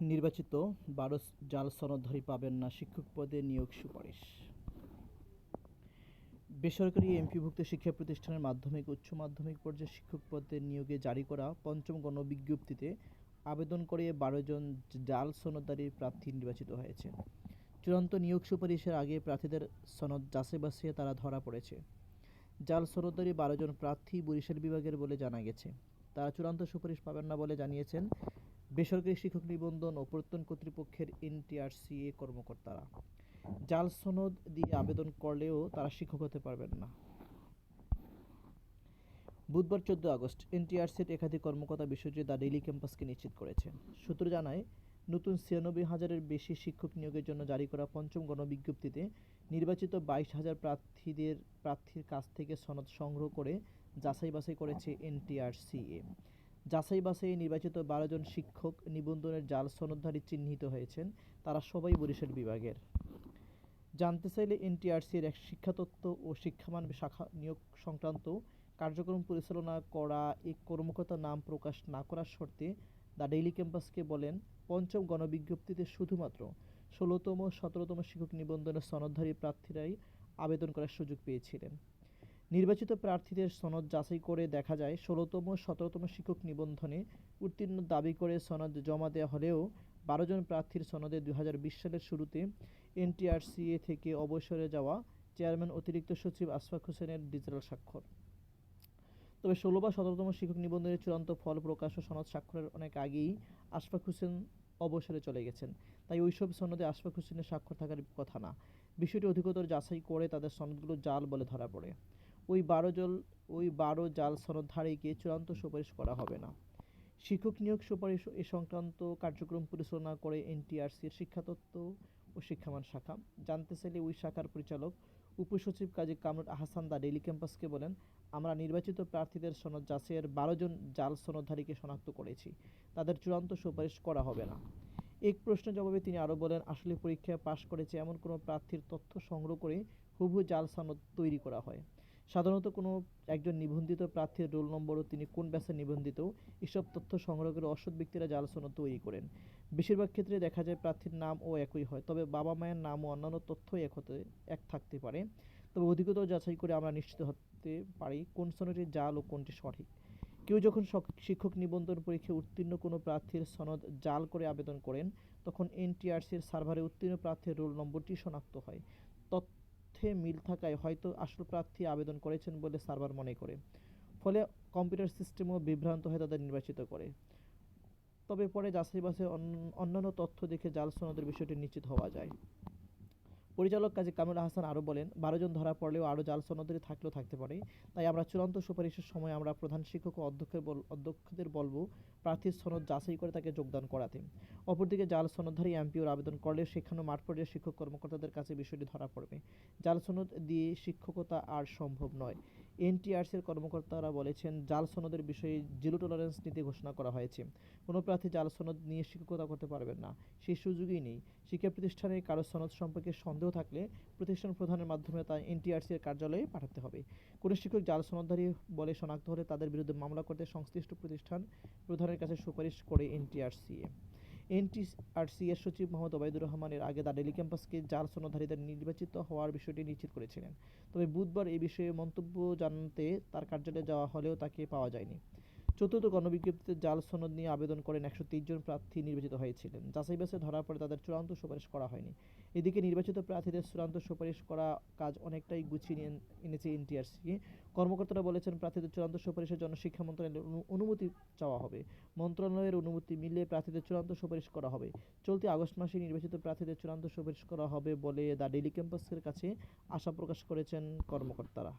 নির্বাচিত বারো জাল সনদধারী পাবেন না শিক্ষক পদে নিয়োগ সুপারিশ। বেসরকারি এমপিভুক্ত শিক্ষা প্রতিষ্ঠানের মাধ্যমিক, উচ্চ মাধ্যমিক পর্যায়ে শিক্ষক পদে নিয়োগে জারি করা পঞ্চম গণবিজ্ঞপ্তিতে আবেদন করে বারো জন জাল সনদধারী প্রার্থী নির্বাচিত হয়েছে। চূড়ান্ত নিয়োগ সুপারিশের আগে প্রার্থীদের সনদ যাচাই বাছিয়ে তারা ধরা পড়েছে। জাল সনদধারী বারো জন প্রার্থী বরিশাল বিভাগের বলে জানা গেছে। তারা চূড়ান্ত সুপারিশ পাবেন না বলে জানিয়েছেন বেসরকারি শিক্ষক নিবন্ধন ও প্রত্যয়ন কর্তৃপক্ষের এনটিআরসিএ কর্মকর্তারা। জাল সনদ দিয়ে আবেদন করলেও তারা শিক্ষক হতে পারবেন না। বুধবার চোদ্দ আগস্ট এনটিআরসির একাধিক কর্মকর্তা বিষয়টি দ্য ডেইলি ক্যাম্পাসকে নিশ্চিত করেছে। সূত্র জানায়, নতুন ছিয়ানব্বই হাজারের বেশি শিক্ষক নিয়োগের জন্য জারি করা পঞ্চম গণবিজ্ঞপ্তিতে নির্বাচিত বাইশ হাজার প্রার্থীদের প্রার্থীর কাছ থেকে সনদ সংগ্রহ করে যাচাই বাছাই করেছে এনটিআরসিএ। যাচাই বাছাই নির্বাচিত বারো জন শিক্ষক নিবন্ধনের জাল সনদধারী চিহ্নিত হয়েছেন, তারা সবাই বরিশাল বিভাগের। জানতে চাইলে এনটিআরসির এক শিক্ষাতত্ত্ব ও শিক্ষামান শাখা নিয়োগ সংক্রান্ত কার্যক্রম পরিচালনা করা এক কর্মকর্তার নাম প্রকাশ না করার শর্তে দ্য ডেইলি ক্যাম্পাসকে বলেন, পঞ্চম গণবিজ্ঞপ্তিতে শুধুমাত্র ষোলোতম, সতেরোতম শিক্ষক নিবন্ধনের সনদধারী প্রার্থীরাই আবেদন করার সুযোগ পেয়েছিলেন। নির্বাচিত প্রার্থীদের সনদ যাচাই করে দেখা যায়, ষোলোতম, সতেরোতম শিক্ষক নিবন্ধনে উত্তীর্ণ দাবি করে সনদ জমা দেওয়া হলেও বারো জন প্রার্থীর সনদে দুই হাজার বিশ সালের শুরুতে এনটিআরসিএ থেকে অবসরে যাওয়া চেয়ারম্যান অতিরিক্ত সচিব আশফাক হোসেনের ডিজিটাল স্বাক্ষর। তবে ষোলো বা সতেরোতম শিক্ষক নিবন্ধনের চূড়ান্ত ফল প্রকাশ ও সনদ স্বাক্ষরের অনেক আগেই আশফাক হোসেন অবসরে চলে গেছেন। তাই ওইসব সনদে আশফাক হোসেনের স্বাক্ষর থাকার কথা না। বিষয়টি অধিকতর যাচাই করে তাদের সনদগুলো জাল বলে ধরা পড়ে। ওই বারো জল, ওই বারো জাল সনদধারীকে চূড়ান্ত সুপারিশ করা হবে না। শিক্ষক নিয়োগ সুপারিশ এ সংক্রান্ত কার্যক্রম পরিচালনা করে এনটিআরসির শিক্ষাতত্ত্ব ও শিক্ষামান শাখা। জানতে চাইলে ওই শাখার পরিচালক উপসচিব কাজী কামরুল আহসান দা ডেইলি ক্যাম্পাসকে বলেন, আমরা নির্বাচিত প্রার্থীদের সনদ যাচাইয়ের বারো জন জাল সনদধারীকে শনাক্ত করেছি। তাদের চূড়ান্ত সুপারিশ করা হবে না। এক প্রশ্নের জবাবে তিনি আরও বলেন, আসলে পরীক্ষায় পাশ করেছে এমন কোনো প্রার্থীর তথ্য সংগ্রহ করে হুবহু জাল সনদ তৈরি করা হয়। সাধারণত কোনো একজন নিবন্ধিত প্রার্থীর রোল নম্বর ও তিনি কোন ব্যাসে নিবন্ধিত, এসব তথ্য সংগ্রহ করে অসৎ ব্যক্তিরা জাল সনদ তৈরি করেন। বেশিরভাগ ক্ষেত্রে দেখা যায় প্রার্থীর নাম ও একই হয়, তবে বাবা মায়ের নাম ও অন্যান্য তথ্য এক হতে, এক থাকতে পারে। তবে অধিকতর যাচাই করে আমরা নিশ্চিত হতে পারি কোন সনদটি জাল ও কোনটি সঠিক। কেউ যখন শিক্ষক নিবন্ধন পরীক্ষায় উত্তীর্ণ কোনো প্রার্থীর সনদ জাল করে আবেদন করেন, তখন এনটিআরসির সার্ভারে উত্তীর্ণ প্রার্থীর রোল নম্বরটি শনাক্ত হয়। তথ্যে মিল থাকায় হয়তো আসল প্রার্থী আবেদন করেছেন বলে সার্ভার মনে করে। ফলে কম্পিউটার সিস্টেমও বিভ্রান্ত হয়ে তাদের নির্বাচিত করে। তবে পরে যাচাই বাছাই অন্য- অন্যান্য তথ্য দেখে জাল সনদের বিষয়টি নিশ্চিত হওয়া যায়। পরিচালক কাজী কামরুল হাসান আরও বলেন, বারো জন ধরা পড়লেও আরও জাল সনদরি থাকলেও থাকতে পারে। তাই আমরা চূড়ান্ত সুপারিশের সময় আমরা প্রধান শিক্ষক ও অধ্যক্ষের অধ্যক্ষদের বলব, প্রার্থীর সনদ যাচাই করে তাকে যোগদান করাতে। অপরদিকে জাল সনদধারী এমপিওর আবেদন করলে সেখানে মাঠ পর্যায়ে শিক্ষক কর্মকর্তাদের কাছে বিষয়টি ধরা পড়বে। জাল সনদ দিয়ে শিক্ষকতা আর সম্ভব নয়। এনটিআরসির কর্মকর্তারা বলেছেন, জাল সনদের বিষয়ে জিরো টলারেন্স নীতি ঘোষণা করা হয়েছে। কোনো প্রার্থী জাল সনদ নিয়ে শিক্ষকতা করতে পারবেন না। সেই সুযোগই নেই। শিক্ষা প্রতিষ্ঠানে কারও সনদ সম্পর্কে সন্দেহ থাকলে প্রতিষ্ঠান প্রধানের মাধ্যমে তা এনটিআরসির কার্যালয়ে পাঠাতে হবে। কোনো শিক্ষক জাল সনদধারী বলে শনাক্ত হলে তাদের বিরুদ্ধে মামলা করতে সংশ্লিষ্ট প্রতিষ্ঠান প্রধানের কাছে সুপারিশ করে এনটিআরসিএ। এনটিআরসি এর সচিব মোহাম্মদ ওবায়দুর রহমানের আগে দা ডেলি ক্যাম্পাসকে জাল সনধারীদের নির্বাচিত হওয়ার বিষয়টি নিশ্চিত করেছিলেন। তবে বুধবার এ বিষয়ে মন্তব্য জানতে তার কার্যালয়ে যাওয়া হলেও তাকে পাওয়া যায়নি। চতুর্থ গণবিজ্ঞপ্তিতে জাল সনদ নিয়ে আবেদন করেন একশো জন প্রার্থী নির্বাচিত হয়েছিলেন। যাচাই বাছাই ধরার পরে তাদের চূড়ান্ত সুপারিশ করা হয়নি। এদিকে নির্বাচিত প্রার্থীদের চূড়ান্ত সুপারিশ করা কাজ অনেকটাই গুছিয়ে নিয়ে এনেছে এনটিআরসি। কর্মকর্তারা বলেছেন, প্রার্থীদের চূড়ান্ত সুপারিশের জন্য শিক্ষা মন্ত্রণালয়ের অনুমতি চাওয়া হবে। মন্ত্রণালয়ের অনুমতি মিলে প্রার্থীদের চূড়ান্ত সুপারিশ করা হবে। চলতি আগস্ট মাসে নির্বাচিত প্রার্থীদের চূড়ান্ত সুপারিশ করা হবে বলে দ্য ডেলি ক্যাম্পাসের কাছে আশা প্রকাশ করেছেন কর্মকর্তারা।